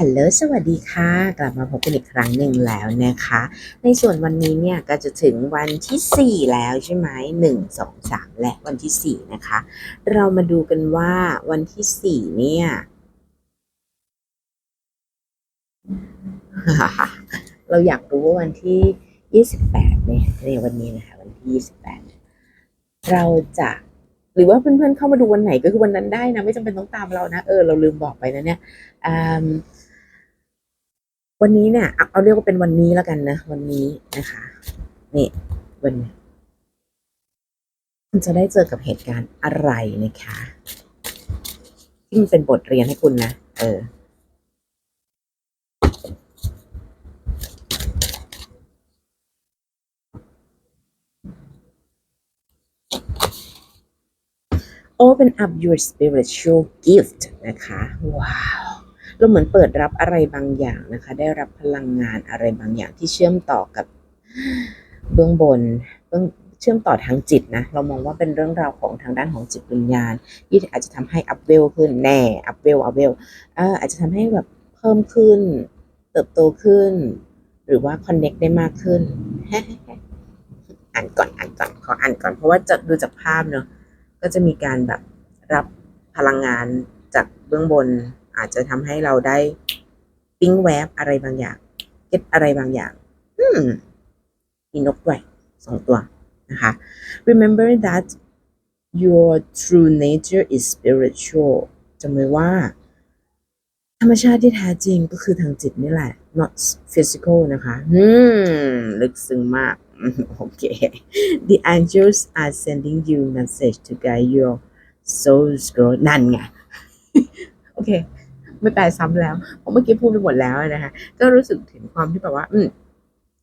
ฮัลโหล สวัสดีค่ะ กลับมาพบกันอีกครั้งหนึ่งแล้วนะคะ ในส่วนวันนี้เนี่ยก็จะถึงวันที่ 4 แล้วใช่ไหมหนึ่งสองสามและวันที่ 4 นะคะ เรามาดูกันว่าวันที่ 4 เนี่ยเราอยากรู้ว่าวันที่ 28เนี่ยในวันนี้นะคะ วันที่ 28เนี่ยเราจะหรือว่าเพื่อนๆเข้ามาดูวันไหนก็คือวันนั้นได้นะ ไม่จำเป็นต้องตามเรานะ เออเราลืมบอกไปนะเนี่ยอืม วันนี้เนี่ยเอาเอาเรียกว่าเป็นวันนี้แล้วกันนะ วันนี้นะคะนี่วันนี้คุณจะได้เจอกับเหตุการณ์อะไรนะคะที่มันเป็นบทเรียนให้คุณนะเออ Open up your spiritual gift นะคะ ว้าว เราเหมือนเปิดรับอะไรบางอย่างนะคะ ได้รับพลังงานอะไรบางอย่างที่เชื่อมต่อกับเบื้องบนเบื้องเชื่อมต่อทางจิตนะ เรามองว่าเป็นเรื่องราวของทางด้านของจิตวิญญาณที่อาจจะทำให้อัพเวลขึ้นแน่อัพเวลอัพเวลอาจจะทำให้แบบเพิ่มขึ้น เติบโตขึ้น หรือว่าคอนเน็กได้มากขึ้นอ่านก่อนอ่านก่อนขออ่านก่อนเพราะว่าจะดูจากภาพเนอะก็จะมีการแบบรับพลังงานจากเบื้องบน อาจจะทำให้เราได้ปิ้งแวบอะไรบางอย่างเก็ตอะไรบางอย่าง อืมมีนกด้วยสองตัวนะคะ remember that your true nature is spiritual จำไว้ว่า ธรรมชาติที่แท้จริงก็คือทางจิตนี่แหละ not physical นะคะ อืม ลึกซึ้งมาก โอเค the angels are sending you message to guide your soul's growth นั่นไง โอเค ไม่แปลซ้ำแล้วเพราะเมื่อกี้พูดไปหมดแล้วนะคะก็รู้สึกถึงความที่แบบว่า อืม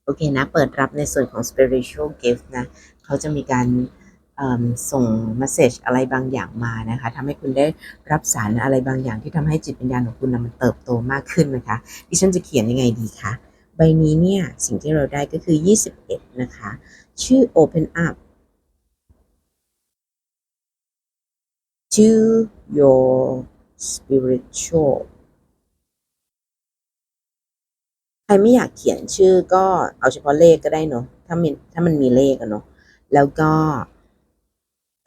โอเคนะ เปิดรับในส่วนของ spiritual gift นะ เขาจะมีการส่ง message อะไรบางอย่างมานะคะทำให้คุณได้รับสารอะไรบางอย่างที่ทำให้จิตวิญญาณของคุณนะมันเติบโตมากขึ้นนะคะดิฉันจะเขียนยังไงดีคะใบนี้เนี่ยสิ่งที่เราได้ก็คือ 21 นะคะ ชื่อ open up to your spiritual ใค รไม่อยากเขียนชื่อก็เอาเฉพาะเลขก็ได้เนาะถ้ามีถ้ามันมีเลขอะเนาะแล้วก็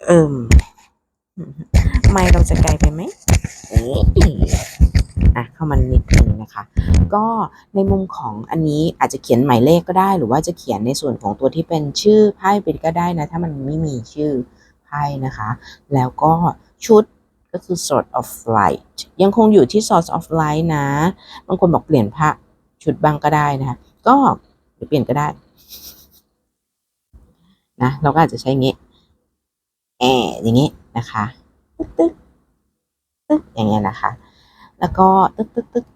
เอิ่มไม่เราจะไกลไปไหมอะเข้ามานิดนึงนะคะ ก็ในมุมของอันนี้อาจจะเขียนหมายเลขก็ได้ หรือว่าจะเขียนในส่วนของตัวที่เป็นชื่อไพ่ไปก็ได้นะ ถ้ามันไม่มีชื่อไพ่นะคะ แล้วก็ชุดก็คือ sort of light ยังคงอยู่ที่ source of light นะ บางคนบอกเปลี่ยนผ้า ชุดบ้างก็ได้นะคะก็หรือเปลี่ยนก็ได้นะเราก็อาจจะใช้อย่างงี้แออย่างงี้นะคะตึ๊กตึ๊กตึ๊กอย่างเงี้ยนะคะ แล้วก็ตึ๊กตึ๊กตึ๊ก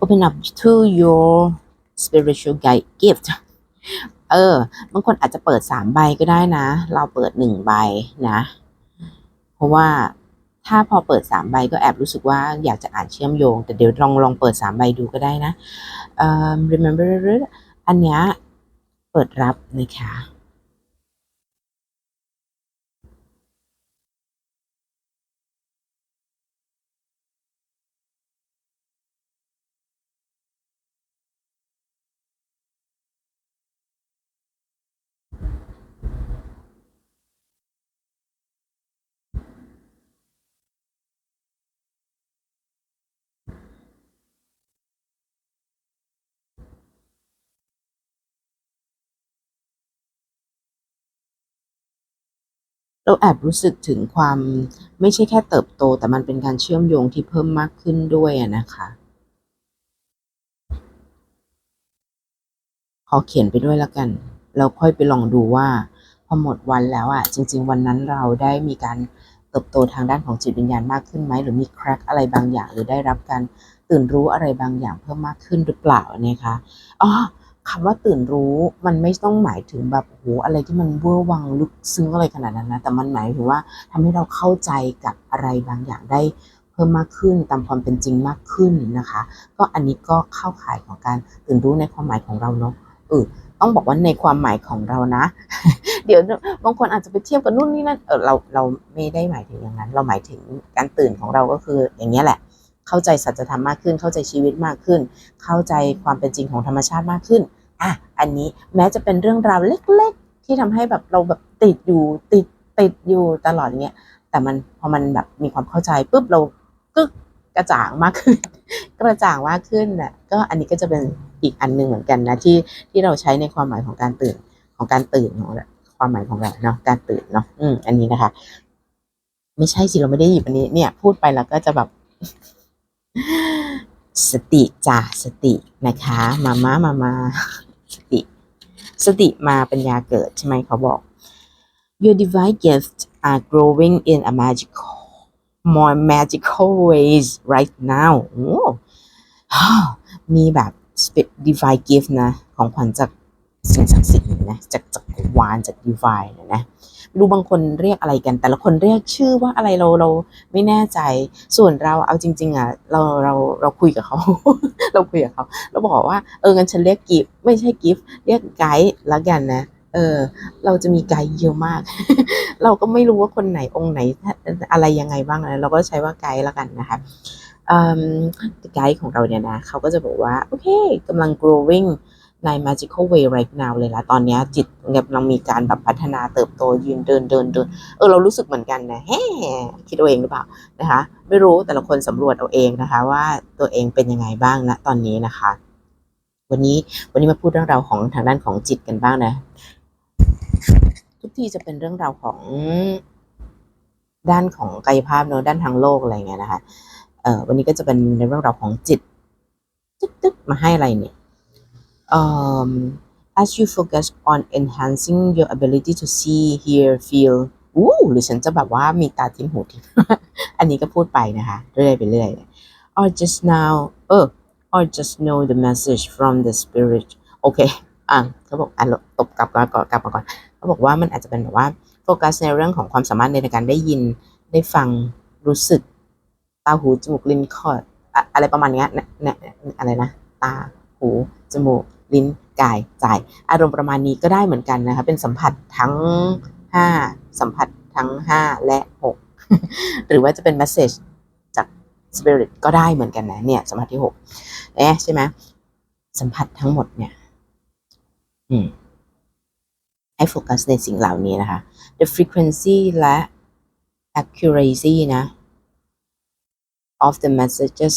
open up to your spiritual guide gift เออ บางคนอาจจะเปิดสามใบก็ได้นะ เราเปิดหนึ่งใบนะ เพราะว่า ถ้าพอเปิดสามใบก็แอบรู้สึกว่าอยากจะอ่านเชื่อมโยง แต่เดี๋ยวลองลองเปิดสามใบดูก็ได้นะ remember อันเนี้ยเปิดรับนะคะ เราแอบรู้สึกถึงความไม่ใช่แค่เติบโต แต่มันเป็นการเชื่อมโยงที่เพิ่มมากขึ้นด้วยอะนะคะขอเขียนไปด้วยแล้วกันแล้วค่อยไปลองดูว่า พอหมดวันแล้วอะ จริง ๆ วันนั้นเราได้มีการเติบโตทางด้านของจิตวิญญาณมากขึ้นไหม หรือมีแครกอะไรบางอย่าง หรือได้รับการตื่นรู้อะไรบางอย่างเพิ่มมากขึ้นหรือเปล่านะคะอ๋อ คำว่าตื่นรู้มันไม่ต้องหมายถึงแบบโหอะไรที่มันเวอร์วังลึกซึ้งอะไรขนาดนั้นนะแต่มันหมายถึงว่าทำให้เราเข้าใจกับอะไรบางอย่างได้เพิ่มมากขึ้นตามความเป็นจริงมากขึ้นนะคะ ก็อันนี้ก็เข้าข่ายของการตื่นรู้ในความหมายของเราเนาะเออต้องบอกว่าในความหมายของเรานะ เดี๋ยวบางคนอาจจะไปเทียบกับนู่นนี่นั่นเออเราเราไม่ได้หมายถึงอย่างนั้น เราหมายถึงการตื่นของเราก็คืออย่างนี้ยแหละ เข้าใจสัจธรรมมากขึ้น เข้าใจชีวิตมากขึ้น เข้าใจความเป็นจริงของธรรมชาติมากขึ้นอะอันนี้แม้จะเป็นเรื่องราวเล็ก ๆ ที่ทำให้แบบเราแบบติดอยู่ติดติดอยู่ตลอดอย่างเงี้ยแต่มันพอมันแบบมีความเข้าใจปุ๊บเราก็กกระจ่างมากขึ้น กระจ่างมากขึ้นน่ะก็อันนี้ก็จะเป็นอีกอันหนึ่งเหมือนกันนะที่ที่เราใช้ในความหมายของการตื่นของการตื่นของความหมายของเราเนาะการตื่นเนาะอืมอันนี้นะคะ ไม่ใช่สิเราไม่ได้หยิบอันนี้เนี่ย พูดไปแล้วก็จะแบบ สติจ้ะสตินะคะมามามามาสติ สติมาปัญญาเกิดใช่ไหมเขาบอก Your divine gifts are growing in a magical more magical ways right now โอ้มีแบบ divine gift นะ ของขวัญจากสิ่งศักดิ์สิทธิ์นะ จากจักรวาลจาก divine นะนะ ไม่รู้บางคนเรียกอะไรกัน แต่ละคนเรียกชื่อว่าอะไรเราเราไม่แน่ใจ ส่วนเราเอาจริง ๆอะเราเราเราคุยกับเขา เราคุยกับเขาเราบอกว่าเอองั้นฉันเรียกกิฟต์ไม่ใช่กิฟต์เรียกไกด์ละกันนะเออเราจะมีไกด์เยอะมาก เราก็ไม่รู้ว่าคนไหนองค์ไหนอะไรยังไงบ้างนะเราก็ใช้ว่าไกด์ละกันนะคะไกด์ของเราเนี่ยนะเขาก็จะบอกว่า โอเคกำลัง growing ใน magical way right now เลยละตอนนี้จิตกำลังมีการแบบพัฒนาเติบโตยืนเดินเดินเดินเออเรารู้สึกเหมือนกันนะแฮ่คิดเอาเองหรือเปล่านะคะ ไม่รู้แต่ละคนสำรวจเอาเองนะคะ ว่าตัวเองเป็นยังไงบ้างนะตอนนี้นะคะ วันนี้วันนี้มาพูดเรื่องราวของทางด้านของจิตกันบ้างนะ ทุกทีจะเป็นเรื่องราวของด้านของกายภาพเนอะด้านทางโลกอะไรเงี้ยนะคะเออวันนี้ก็จะเป็นในเรื่องราวของจิตตึ๊ดๆมาให้อะไรเนี่ย um, as you focus on enhancing your ability to see hear feel อู้หรือฉันจะแบบว่ามีตาทิมหูทิม อันนี้ก็พูดไปนะคะ เรื่อยไปเรื่อย or just now เออ or just know the message from the spirit โอเค อะเขาบอกอะตบกลับก่อนก่อนกลับมาก่อนเขาบอกว่ามันอาจจะเป็นแบบว่าโฟกัสในเรื่องของความสามารถในการได้ยิน ได้ฟัง รู้สึก ตาหู จมูก ลิ้น คออะไรประมาณเนี้นี่ยเนี่ยอะไรนะ ตา หู จมูก ลิ้นกายใจอารมณ์ประมาณนี้ก็ได้เหมือนกันนะคะเป็นสัมผัสทั้ง 5 สัมผัสทั้ง 5 และ 6 หรือว่าจะเป็น message จาก spirit ก็ได้เหมือนกันนะเนี่ยสัมผัสที่6เอ๊ะใช่ไหมสัมผัสทั้งหมดเนี่ยอืมให้โฟกัสในสิ่งเหล่านี้นะคะ the frequency และ accuracy นะ of the messages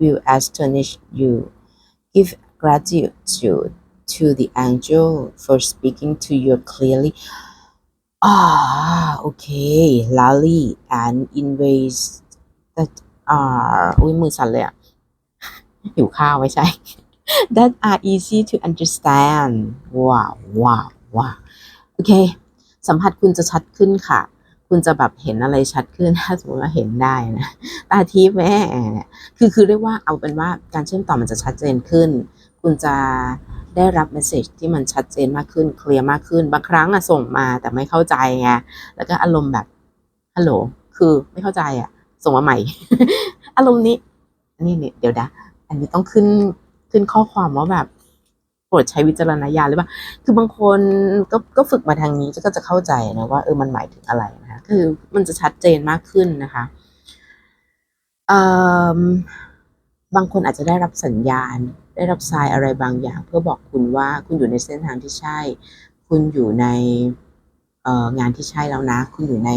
will astonish you. Give gratitude to the angel for speaking to you clearly. Ah, okay, loudly and in ways that are อุ้ยมือสั่นเลยอะหิวข้าวไม่ใช่ that are easy to understand ว้าวว้าวว้าวโอเค สัมผัสคุณจะชัดขึ้นค่ะ คุณจะแบบเห็นอะไรชัดขึ้น ถ้าสมมติว่าเห็นได้นะ ตาทิพย์แม่ คือคือเรียกว่าเอาเป็นว่าการเชื่อมต่อมันจะชัดเจนขึ้น คุณจะได้รับเมสเซจที่มันชัดเจนมากขึ้นเคลียร์มากขึ้น บางครั้งอะส่งมาแต่ไม่เข้าใจไงแล้วก็อารมณ์แบบฮัลโหลคือไม่เข้าใจอะส่งมาใหม่ อารมณ์นี้นนี้เนี่ยเดี๋ยวนะอันนี้ต้องขึ้นขึ้นข้อความว่าแบบโปรดใช้วิจารณญาณหรือเปล่าคือบางคนก็ก็ฝึกมาทางนี้ก็จะเข้าใจนะว่าเออมันหมายถึงอะไรนะคะคือมันจะชัดเจนมากขึ้นนะคะบางคนอาจจะได้รับสัญญาณ ได้รับทรายอะไรบางอย่าง เพื่อบอกคุณว่าคุณอยู่ในเส้นทางที่ใช่ คุณอยู่ในงานที่ใช่แล้วนะ คุณอยู่ใน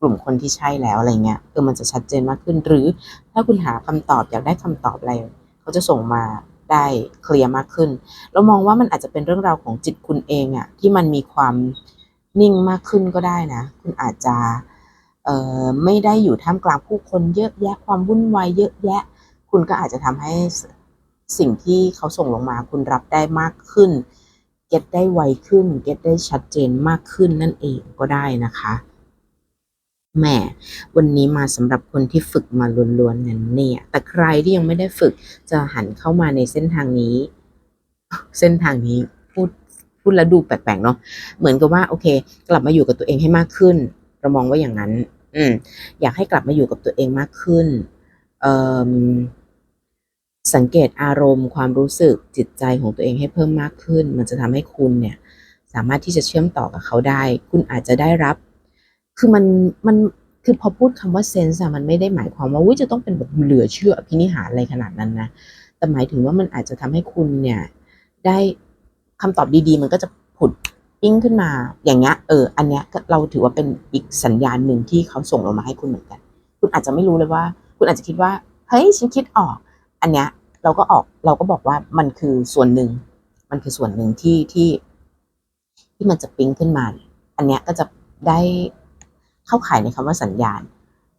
กลุ่มคนที่ใช่แล้วอะไรเงี้ยเออมันจะชัดเจนมากขึ้น หรือถ้าคุณหาคำตอบอยากได้คำตอบอะไร เขาจะส่งมาได้เคลียร์มากขึ้น เรามองว่ามันอาจจะเป็นเรื่องราวของจิตคุณเองอะที่มันมีความนิ่งมากขึ้นก็ได้นะ คุณอาจจะเอ่อไม่ได้อยู่ท่ามกลางผู้คนเยอะแยะความวุ่นวายเยอะแยะ คุณก็อาจจะทำให้ สิ่งที่เขาส่งลงมาคุณรับได้มากขึ้น เก็ตได้ไวขึ้น เก็ตได้ชัดเจนมากขึ้นนั่นเองก็ได้นะคะแหม่วันนี้มาสำหรับคนที่ฝึกมาล้วนๆนั่นเนี่ย แต่ใครที่ยังไม่ได้ฝึกจะหันเข้ามาในเส้นทางนี้ เส้นทางนี้พูดพูดแล้วดูแปลกๆเนาะเหมือนกับว่าโอเค กลับมาอยู่กับตัวเองให้มากขึ้นเรามองว่าอย่างนั้น อืมอยากให้กลับมาอยู่กับตัวเองมากขึ้น เอ่อ สังเกตอารมณ์ความรู้สึกจิตใจของตัวเองให้เพิ่มมากขึ้น มันจะทำให้คุณเนี่ยสามารถที่จะเชื่อมต่อกับเขาได้ คุณอาจจะได้รับ คือมันมันคือพอพูดคำว่าเซนส์อะมันไม่ได้หมายความว่าวิจะต้องเป็นแบบเหลือเชื่ออภินิหารอะไรขนาดนั้นนะแต่หมายถึงว่ามันอาจจะทำให้คุณเนี่ยได้คำตอบดีๆ มันก็จะผุดปิ้งขึ้นมาอย่างเงี้ยเอออันเนี้ยเราถือว่าเป็นอีกสัญญาณหนึ่งที่เขาส่งลงมาให้คุณเหมือนกัน คุณอาจจะไม่รู้เลยว่า คุณอาจจะคิดว่าเฮ้ยฉันคิดออก อันเนี้ยเราก็ออกเราก็บอกว่ามันคือส่วนหนึ่ง มันคือส่วนหนึ่งที่ที่ที่มันจะปิ้งขึ้นมา อันเนี้ยก็จะได้เข้าข่ายในคำว่าสัญญาณ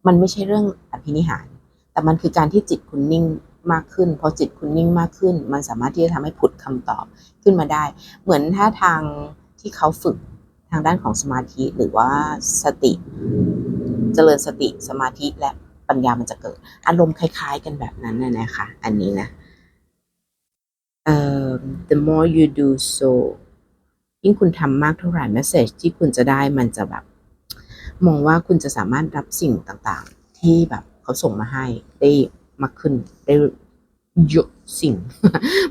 มันไม่ใช่เรื่องอภินิหาร แต่มันคือการที่จิตคุณนิ่งมากขึ้น พอจิตคุณนิ่งมากขึ้น มันสามารถที่จะทำให้ผุดคำตอบขึ้นมาได้ เหมือนถ้าทางที่เขาฝึกทางด้านของสมาธิหรือว่าสติเจริญสติสมาธิและ ปัญญามันจะเกิด อารมณ์คล้าย ๆ กันแบบนั้นนะนะคะ อันนี้นะเอ่อ the more you do so ยิ่งคุณทำมากเท่าไหร่ message ที่คุณจะได้มันจะแบบ มองว่าคุณจะสามารถรับสิ่งต่างๆ ที่แบบเขาส่งมาให้ได้มากขึ้นได้เยอะสิ่ง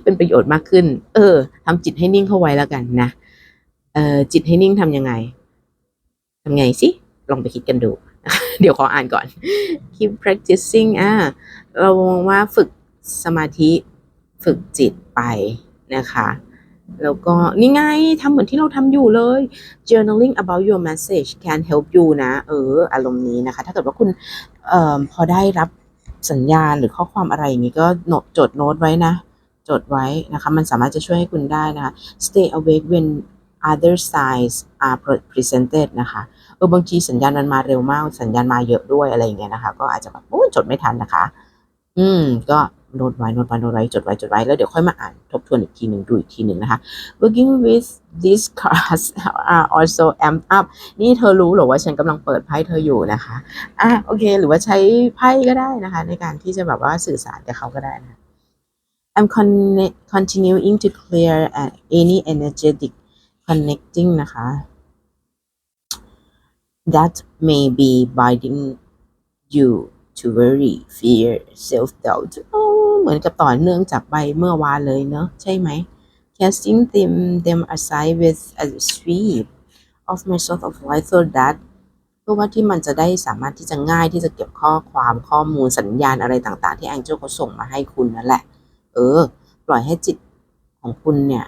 เป็นประโยชน์มากขึ้น เออทำจิตให้นิ่งเข้าไว้แล้วกันนะเอ่อจิตให้นิ่งทำยังไงทำไงสิ ลองไปคิดกันดู เดี๋ยวขออ่านก่อน keep practicing อ่าเรามองว่าฝึกสมาธิฝึกจิตไปนะคะแล้วก็นี่ไงทำเหมือนที่เราทำอยู่เลย journaling about your message can help you นะเอออารมณ์นี้นะคะ ถ้าเกิดว่าคุณเอ่อพอได้รับสัญญาณหรือข้อความอะไรอย่างนี้ก็โนจดโน้ตไว้นะ จดไว้นะคะ มันสามารถจะช่วยให้คุณได้นะคะ stay awake when other signs are presented นะคะ เออบางทีสัญญาณมันมาเร็วมาก สัญญาณมาเยอะด้วยอะไรอย่างเงี้ยนะคะ ก็อาจจะแบบโอ้ยจดไม่ทันนะคะ อืม ก็โน้ตไว้โน้ตไว้โน้ตไว้จดไว้จดไว้แล้วเดี๋ยวค่อยมาอ่านทบทวนอีกทีหนึ่งดูอีกทีหนึ่งนะคะ working with these cards are also amp up นี่เธอรู้หรอว่าฉันกำลังเปิดไพ่เธออยู่นะคะอะโอเค หรือว่าใช้ไพ่ก็ได้นะคะ ในการที่จะแบบว่าสื่อสารกับเขาก็ได้นะ I'm continuing to clear any energetic connecting นะคะ that may be binding you to worry fear self doubt เหมือนกับต่อเนื่องจากใบเมื่อวานเลยเนอะใช่ไหม casting them them aside with a sweep of my sort of life so that เพื่อว่าที่มันจะได้สามารถที่จะง่ายที่จะเก็บข้อความข้อมูลสัญญาณอะไรต่างๆ ที่แองเจิลเขาส่งมาให้คุณนั่นแหละ เออ ปล่อยให้จิตของคุณเนี่ย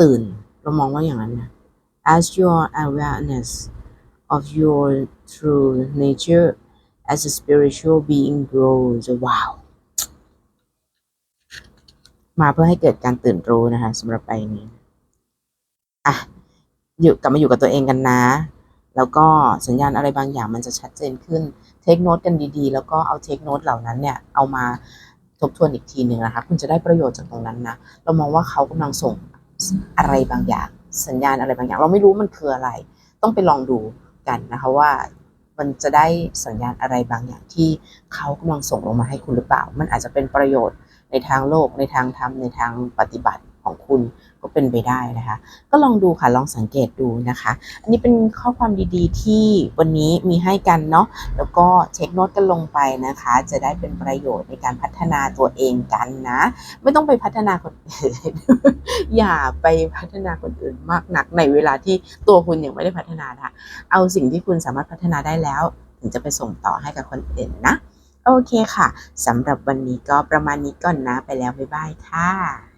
ตื่นเรามองว่าอย่างนั้นนะ as your awareness of your true nature as a spiritual being grows ว้าวมาเพื่อให้เกิดการตื่นรู้นะคะสำหรับใบนี้อะอยู่กลับมาอยู่กับตัวเองกันนะ แล้วก็สัญญาณอะไรบางอย่างมันจะชัดเจนขึ้น เทคโนตกันดีๆ แล้วก็เอาเทคโนตเหล่านั้นเนี่ย เอามาทบทวนอีกทีหนึ่งนะคะ คุณจะได้ประโยชน์จากตรงนั้นนะ เรามองว่าเขากำลังส่งอะไรบางอย่าง สัญญาณอะไรบางอย่าง เราไม่รู้มันคืออะไร ต้องไปลองดูกันนะคะว่ามันจะได้สัญญาณอะไรบางอย่างที่เขากำลังส่งลงมาให้คุณหรือเปล่า มันอาจจะเป็นประโยชน์ในทางโลกในทางธรรมในทางปฏิบัติ ของคุณก็เป็นไปได้นะคะ ก็ลองดูค่ะลองสังเกตดูนะคะ อันนี้เป็นข้อความดีๆ ที่วันนี้มีให้กันเนาะแล้วก็เช็คโน้ตกันลงไปนะคะ จะได้เป็นประโยชน์ในการพัฒนาตัวเองกันนะ ไม่ต้องไปพัฒนาคนอื่น อย่าไปพัฒนาคนอื่นมากนักในเวลาที่ตัวคุณยังไม่ได้พัฒนานะคะเอาสิ่งที่คุณสามารถพัฒนาได้แล้ว ถึงจะไปส่งต่อให้กับคนอื่นนะโอเคค่ะ สำหรับวันนี้ก็ประมาณนี้ก่อนนะ ไปแล้ว บ๊ายบายค่ะ